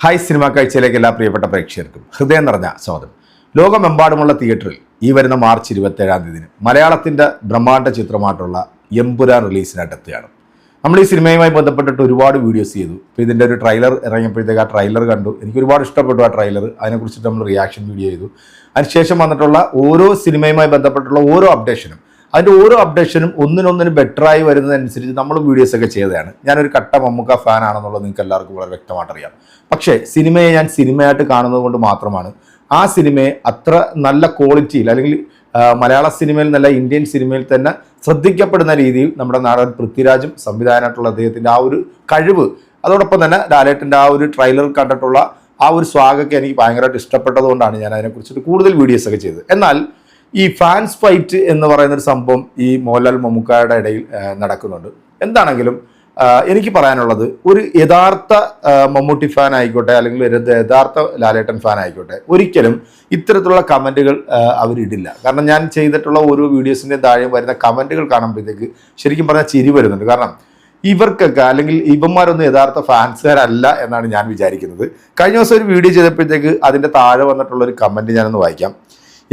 Hi cinema കാഴ്ചയിലേക്ക് എല്ലാ പ്രിയപ്പെട്ട പ്രേക്ഷകർക്കും ഹൃദയം നിറഞ്ഞ സ്വാഗതം. ലോകമെമ്പാടുമുള്ള തിയേറ്ററിൽ ഈ വരുന്ന മാർച്ച് ഇരുപത്തേഴാം തീയതി മലയാളത്തിന്റെ ബ്രഹ്മാണ്ഡ ചിത്രമായിട്ടുള്ള എംപുര റിലീസിനായിട്ട് എത്തുകയാണ്. നമ്മൾ ഈ സിനിമയുമായി ബന്ധപ്പെട്ടിട്ട് ഒരുപാട് വീഡിയോസ് ചെയ്തു. ഇപ്പോൾ ഇതിന്റെ ഒരു ട്രെയിലർ ഇറങ്ങിയപ്പോഴത്തേക്ക് ആ ട്രെയിലർ കണ്ടു. എനിക്ക് ഒരുപാട് ഇഷ്ടപ്പെട്ടു ആ ട്രെയിലർ. അതിനെക്കുറിച്ചിട്ട് നമ്മൾ റിയാക്ഷൻ വീഡിയോ ചെയ്തു. അതിനുശേഷം വന്നിട്ടുള്ള ഓരോ സിനിമയുമായി ബന്ധപ്പെട്ടുള്ള ഓരോ അപ്ഡേഷനും അതിന്റെ ഓരോ അപ്ഡേഷനും ഒന്നിനൊന്നിന് ബെറ്ററായി വരുന്നതനുസരിച്ച് നമ്മൾ വീഡിയോസ് ഒക്കെ ചെയ്തതാണ്. ഞാനൊരു കട്ട മമ്മൂക്ക ഫാൻ ആണെന്നുള്ളത് നിങ്ങൾക്ക് എല്ലാവർക്കും വളരെ വ്യക്തമായിട്ടറിയാം പക്ഷേ സിനിമയെ ഞാൻ സിനിമയായിട്ട് കാണുന്നത് കൊണ്ട് മാത്രമാണ്. ആ സിനിമയെ അത്ര നല്ല ക്വാളിറ്റിയിൽ അല്ലെങ്കിൽ മലയാള സിനിമയിൽ നല്ല ഇന്ത്യൻ സിനിമയിൽ തന്നെ ശ്രദ്ധിക്കപ്പെടുന്ന രീതിയിൽ നമ്മുടെ നാടൻ പൃഥ്വിരാജും സംവിധാനമായിട്ടുള്ള അദ്ദേഹത്തിന്റെ ആ ഒരു കഴിവ് അതോടൊപ്പം തന്നെ ലാലേട്ടന്റെ ആ ഒരു ട്രെയിലർ കണ്ടിട്ടുള്ള ആ ഒരു സ്വാഗൊക്കെ എനിക്ക് ഭയങ്കരമായിട്ട് ഇഷ്ടപ്പെട്ടതുകൊണ്ടാണ് ഞാൻ അതിനെക്കുറിച്ചിട്ട് കൂടുതൽ വീഡിയോസൊക്കെ ചെയ്തത്. എന്നാൽ ഈ ഫാൻസ് ഫൈറ്റ് എന്ന് പറയുന്ന ഒരു സംഭവം ഈ മോഹൻലാൽ മമ്മൂക്കായുടെ ഇടയിൽ നടക്കുന്നുണ്ട്. എന്താണെങ്കിലും എനിക്ക് പറയാനുള്ളത് ഒരു യഥാർത്ഥ മമ്മൂട്ടി ഫാൻ ആയിക്കോട്ടെ അല്ലെങ്കിൽ ഒരു യഥാർത്ഥ ലാലേട്ടൻ ഫാൻ ആയിക്കോട്ടെ ഒരിക്കലും ഇത്തരത്തിലുള്ള കമന്റുകൾ അവരിടില്ല. കാരണം ഞാൻ ചെയ്തിട്ടുള്ള ഓരോ വീഡിയോസിന്റെ താഴെ വരുന്ന കമന്റുകൾ കാണുമ്പോഴത്തേക്ക് ശരിക്കും പറഞ്ഞാൽ ചിരി വരുന്നുണ്ട്. കാരണം ഇവർക്കൊക്കെ അല്ലെങ്കിൽ ഇവന്മാരൊന്നും യഥാർത്ഥ ഫാൻസുകാരല്ല എന്നാണ് ഞാൻ വിചാരിക്കുന്നത്. കഴിഞ്ഞ ദിവസം ഒരു വീഡിയോ ചെയ്തപ്പോഴത്തേക്ക് അതിന്റെ താഴെ വന്നിട്ടുള്ള ഒരു കമന്റ് ഞാനൊന്ന് വായിക്കാം.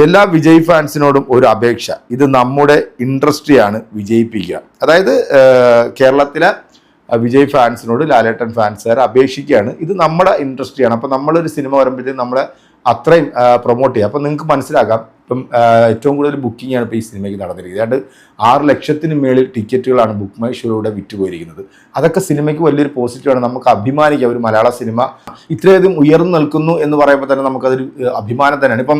എല്ലാ വിജയ് ഫാൻസിനോടും ഒരു അപേക്ഷ. ഇത് നമ്മുടെ ഇൻഡസ്ട്രിയാണ് വിജയിപ്പിക്കുക. അതായത് കേരളത്തിലെ വിജയ് ഫാൻസിനോട് ലാലേട്ടൻ ഫാൻസുകാർ അപേക്ഷിക്കുകയാണ്. ഇത് നമ്മുടെ ഇൻഡസ്ട്രിയാണ്. അപ്പോൾ നമ്മളൊരു സിനിമ വരുമ്പോഴത്തേക്കും നമ്മളെ അത്രയും പ്രൊമോട്ട് ചെയ്യുക. അപ്പോൾ നിങ്ങൾക്ക് മനസ്സിലാക്കാം ഇപ്പം ഏറ്റവും കൂടുതൽ ബുക്കിംഗാണ് ഇപ്പോൾ ഈ സിനിമയ്ക്ക് നടന്നിരിക്കുന്നത്. ഏതാണ്ട് ആറ് ലക്ഷത്തിന് മേളിൽ ടിക്കറ്റുകളാണ് ബുക്ക് മൈ ഷോയിലൂടെ വിറ്റുപോയിരിക്കുന്നത്. അതൊക്കെ സിനിമയ്ക്ക് വലിയൊരു പോസിറ്റീവാണ്. നമുക്ക് അഭിമാനിക്കാം. ഒരു മലയാള സിനിമ ഇത്രയധികം ഉയർന്നു നിൽക്കുന്നു എന്ന് പറയുമ്പോൾ തന്നെ നമുക്കതൊരു അഭിമാനം തന്നെയാണ്. ഇപ്പം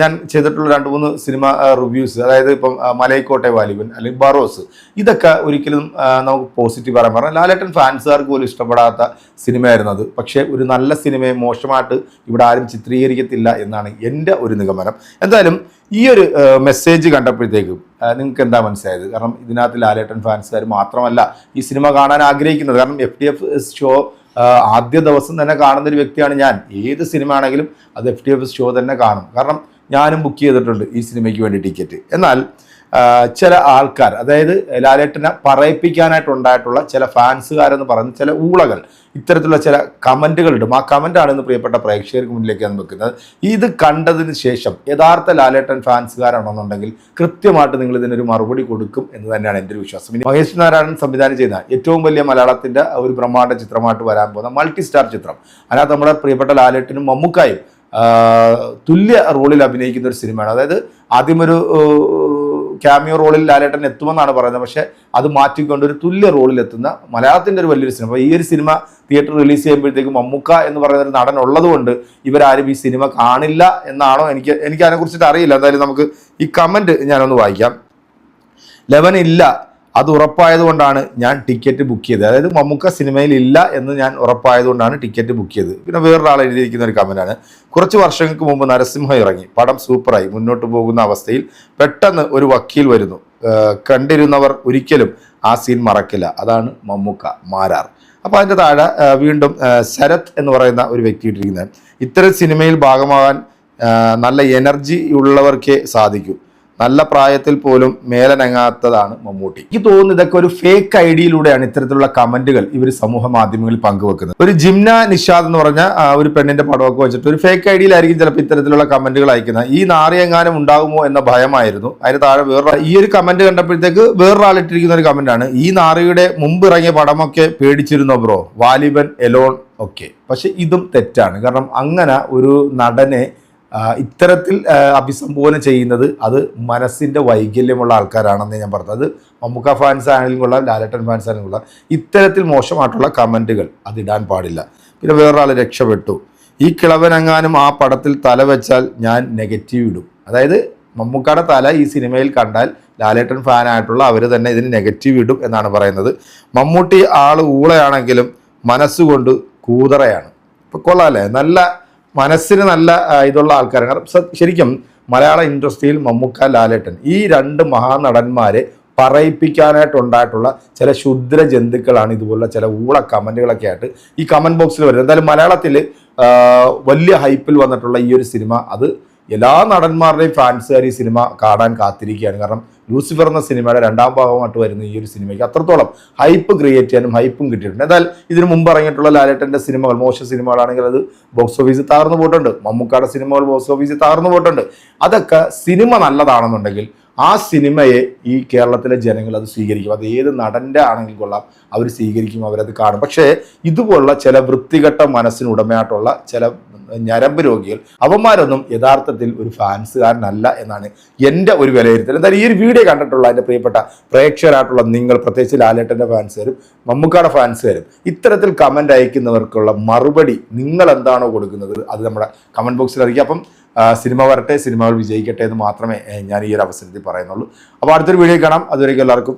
ഞാൻ ചെയ്തിട്ടുള്ള രണ്ട് മൂന്ന് സിനിമ റിവ്യൂസ് അതായത് ഇപ്പം മലൈക്കോട്ടെ വാലിബൻ അല്ലെങ്കിൽ ബറോസ് ഇതൊക്കെ ഒരിക്കലും നമുക്ക് പോസിറ്റീവ് പറയാൻ പറഞ്ഞാൽ ലാലേട്ടൻ ഫാൻസുകാർക്ക് പോലും ഇഷ്ടപ്പെടാത്ത സിനിമയായിരുന്നു അത്. പക്ഷേ ഒരു നല്ല സിനിമയെ മോശമായിട്ട് ഇവിടെ ആരും ചിത്രീകരിക്കത്തില്ല എന്നാണ് എന്റെ ഒരു നിഗമനം. എന്തായാലും ഈ ഒരു മെസ്സേജ് കണ്ടപ്പോഴത്തേക്കും നിങ്ങൾക്ക് എന്താ മനസ്സിലായത്? കാരണം ഇതിനകത്ത് ലാലേട്ടൻ ഫാൻസുകാർ മാത്രമല്ല ഈ സിനിമ കാണാൻ ആഗ്രഹിക്കുന്നത്. കാരണം എഫ് ഡി എഫ് ഷോ ആദ്യ ദിവസം തന്നെ കാണുന്ന ഒരു വ്യക്തിയാണ് ഞാൻ. ഏത് സിനിമ ആണെങ്കിലും അത് എഫ് ഡി എഫ് ഷോ തന്നെ കാണും. കാരണം ഞാനും ബുക്ക് ചെയ്തിട്ടുണ്ട് ഈ സിനിമയ്ക്ക് വേണ്ടി ടിക്കറ്റ് എന്നാൽ ചില ആൾക്കാർ അതായത് ലാലേട്ടനെ പറയിപ്പിക്കാനായിട്ടുണ്ടായിട്ടുള്ള ചില ഫാൻസുകാരെന്ന് പറയുന്ന ചില ഊളകൾ ഇത്തരത്തിലുള്ള ചില കമന്റുകൾ ഇടും ആ കമന്റാണ് ഇന്ന് പ്രിയപ്പെട്ട പ്രേക്ഷകർക്ക് മുന്നിലേക്ക് ഞാൻ വെക്കുന്നത്. ഇത് കണ്ടതിന് ശേഷം യഥാർത്ഥ ലാലേട്ടൻ ഫാൻസുകാരാണെന്നുണ്ടെങ്കിൽ കൃത്യമായിട്ട് നിങ്ങൾ ഇതിനൊരു മറുപടി കൊടുക്കും എന്ന് തന്നെയാണ് എന്റെ ഒരു വിശ്വാസം. മഹേഷ് നാരായണൻ സംവിധാനം ചെയ്യുന്ന ഏറ്റവും വലിയ മലയാളത്തിന്റെ ഒരു ബ്രഹ്മാണ്ഡ ചിത്രമായിട്ട് വരാൻ പോകുന്ന മൾട്ടി സ്റ്റാർ ചിത്രം. അതിനകത്ത് നമ്മുടെ പ്രിയപ്പെട്ട ലാലേട്ടനും മമ്മൂക്കായും തുല്യ റോളിൽ അഭിനയിക്കുന്ന ഒരു സിനിമയാണ്. അതായത് ആദ്യം ഒരു ക്യാമിയോ റോളിൽ ലാലേട്ടൻ എത്തുമെന്നാണ് പറയുന്നത്. പക്ഷേ അത് മാറ്റിക്കൊണ്ട് ഒരു തുല്യ റോളിൽ എത്തുന്ന മലയാളത്തിന്റെ ഒരു വലിയൊരു സിനിമ. ഈ ഒരു സിനിമ തിയേറ്റർ റിലീസ് ചെയ്യുമ്പോഴത്തേക്കും മമ്മൂക്ക എന്ന് പറയുന്ന ഒരു നടൻ ഉള്ളതുകൊണ്ട് ഇവരാരും ഈ സിനിമ കാണില്ല എന്നാണോ എനിക്ക് എനിക്ക് അതിനെക്കുറിച്ചിട്ട് അറിയില്ല. എന്തായാലും നമുക്ക് ഈ കമന്റ് ഞാനൊന്ന് വായിക്കാം. ലെവൻ ഇല്ല അത് ഉറപ്പായതുകൊണ്ടാണ് ഞാൻ ടിക്കറ്റ് ബുക്ക് ചെയ്തത്. അതായത് മമ്മൂക്ക സിനിമയിൽ ഇല്ല എന്ന് ഞാൻ ഉറപ്പായതുകൊണ്ടാണ് ടിക്കറ്റ് ബുക്ക് ചെയ്തത്. പിന്നെ വേറൊരാൾ എഴുതിയിരിക്കുന്ന ഒരു കമന്റാണ് കുറച്ച് വർഷങ്ങൾക്ക് മുമ്പ് നരസിംഹ ഇറങ്ങി. പടം സൂപ്പറായി മുന്നോട്ട് പോകുന്ന അവസ്ഥയിൽ പെട്ടെന്ന് ഒരു വക്കീൽ വരുന്നു. കണ്ടിരുന്നവർ ഒരിക്കലും ആ സീൻ മറക്കില്ല. അതാണ് മമ്മൂക്ക മാരാർ. അപ്പോൾ അതിന്റെ താഴെ വീണ്ടും ശരത് എന്ന് പറയുന്ന ഒരു വ്യക്തി ഇട്ടിരിക്കുന്നത്. ഇത്തരം സിനിമയിൽ ഭാഗമാകാൻ നല്ല എനർജി ഉള്ളവർക്കേ സാധിക്കൂ. നല്ല പ്രായത്തിൽ പോലും മേലനങ്ങാത്തതാണ് മമ്മൂട്ടി. എനിക്ക് തോന്നുന്നു ഇതൊക്കെ ഒരു ഫേക്ക് ഐഡിയിലൂടെയാണ് ഇത്തരത്തിലുള്ള കമന്റുകൾ ഇവർ സമൂഹ മാധ്യമങ്ങളിൽ പങ്കുവെക്കുന്നത്. ഒരു ജിംന നിഷാദ് എന്ന് പറഞ്ഞ ഒരു പെണ്ണിന്റെ പടമൊക്കെ വെച്ചിട്ട് ഒരു ഫേക്ക് ഐഡിയിലായിരിക്കും ചിലപ്പോൾ ഇത്തരത്തിലുള്ള കമന്റുകൾ അയക്കുന്നത്. ഈ നാറിയെങ്ങാനും ഉണ്ടാകുമോ എന്ന ഭയമായിരുന്നു. അതിന് താഴെ വേറെ ഈ ഒരു കമന്റ് കണ്ടപ്പോഴത്തേക്ക് വേറൊരാളിട്ടിരിക്കുന്ന ഒരു കമന്റാണ് ഈ നാറിയുടെ മുമ്പ് ഇറങ്ങിയ പടമൊക്കെ പേടിച്ചിരുന്നോ ബ്രോ? വാലിബൻ എലോൺ ഒക്കെ. പക്ഷെ ഇതും തെറ്റാണ്. കാരണം അങ്ങനെ ഒരു നടനെ ഇത്തരത്തിൽ അഭിസംബോധന ചെയ്യുന്നത് അത് മനസ്സിന്റെ വൈകല്യമുള്ള ആൾക്കാരാണെന്ന് ഞാൻ പറഞ്ഞത്. മമ്മൂക്ക ഫാൻസ് ആണെങ്കിലും കൊള്ളാം ലാലട്ടൻ ഫാൻസ് ആണെങ്കിലും കൊള്ളാം. ഇത്തരത്തിൽ മോശമായിട്ടുള്ള കമന്റുകൾ അതിടാൻ പാടില്ല. പിന്നെ വേറൊരാൾ രക്ഷപ്പെട്ടു. ഈ കിളവനെങ്ങാനും ആ പടത്തിൽ തല വെച്ചാൽ ഞാൻ നെഗറ്റീവ് ഇടും. അതായത് മമ്മൂക്കയുടെ തല ഈ സിനിമയിൽ കണ്ടാൽ ലാലേട്ടൻ ഫാനായിട്ടുള്ള അവർ തന്നെ ഇതിന് നെഗറ്റീവ് ഇടും എന്നാണ് പറയുന്നത്. മമ്മൂട്ടി ആൾ ഊളയാണെങ്കിലും മനസ്സുകൊണ്ട് കൂതറയാണ്. ഇപ്പം കൊള്ളാം അല്ലേ? നല്ല മനസ്സിന് നല്ല ഇതുള്ള ആൾക്കാരാണ്. കാരണം ശരിക്കും മലയാള ഇൻഡസ്ട്രിയിൽ മമ്മൂക്ക ലാലേട്ടൻ ഈ രണ്ട് മഹാനടന്മാരെ പറയിപ്പിക്കാനായിട്ടുണ്ടായിട്ടുള്ള ചില ക്ഷുദ്ര ജന്തുക്കളാണ് ഇതുപോലുള്ള ചില ഊള കമന്റുകളൊക്കെ ആയിട്ട് ഈ കമന്റ് ബോക്സിൽ വരുന്നത്. എന്തായാലും മലയാളത്തിൽ വലിയ ഹൈപ്പിൽ വന്നിട്ടുള്ള ഈ ഒരു സിനിമ അത് എല്ലാ നടന്മാരുടെയും ഫാൻസുകാർ ഈ സിനിമ കാണാൻ കാത്തിരിക്കുകയാണ്. കാരണം ലൂസിഫർ എന്ന സിനിമയുടെ രണ്ടാം ഭാഗമായിട്ട് വരുന്ന ഈ ഒരു സിനിമയ്ക്ക് അത്രത്തോളം ഹൈപ്പ് ക്രിയേറ്റ് ചെയ്യാനും ഹൈപ്പും കിട്ടിയിട്ടുണ്ട്. എന്നാൽ ഇതിനു മുമ്പ് ഇറങ്ങിയിട്ടുള്ള ലാലേട്ടന്റെ സിനിമകൾ മോശം സിനിമകളാണെങ്കിൽ അത് ബോക്സ് ഓഫീസിൽ തകർന്നു പോയിട്ടുണ്ട്. മമ്മൂക്കാടെ സിനിമകൾ ബോക്സ് ഓഫീസിൽ തകർന്നു പോയിട്ടുണ്ട്. അതൊക്കെ സിനിമ നല്ലതാണെന്നുണ്ടെങ്കിൽ ആ സിനിമയെ ഈ കേരളത്തിലെ ജനങ്ങൾ അത് സ്വീകരിക്കും. അത് ഏത് നടന്റെ ആണെങ്കിൽ കൊള്ളാം അവർ സ്വീകരിക്കും അവരത് കാണും. പക്ഷേ ഇതുപോലുള്ള ചില വൃത്തികെട്ട മനസ്സിനുടമയായിട്ടുള്ള ചില ഞരമ്പ് രോഗികൾ അവന്മാരൊന്നും യഥാർത്ഥത്തിൽ ഒരു ഫാൻസുകാരനല്ല എന്നാണ് എന്റെ ഒരു വിലയിരുത്തൽ. എന്തായാലും ഈ ഒരു വീഡിയോ കണ്ടിട്ടുള്ള എന്റെ പ്രിയപ്പെട്ട പ്രേക്ഷകരായിട്ടുള്ള നിങ്ങൾ പ്രത്യേകിച്ച് ലാലേട്ടന്റെ ഫാൻസുകാരും മമ്മൂക്കാടെ ഫാൻസുകാരും ഇത്തരത്തിൽ കമന്റ് അയക്കുന്നവർക്കുള്ള മറുപടി നിങ്ങൾ എന്താണോ കൊടുക്കുന്നത് അത് നമ്മുടെ കമന്റ് ബോക്സിൽ അറിയിക്കുക അപ്പം സിനിമ വരട്ടെ സിനിമകൾ വിജയിക്കട്ടെ എന്ന് മാത്രമേ ഞാൻ ഈ ഒരു അവസരത്തിൽ പറയുന്നുള്ളൂ. അപ്പോൾ അടുത്തൊരു വീഡിയോ കാണാം. അതുവരേക്കും എല്ലാവർക്കും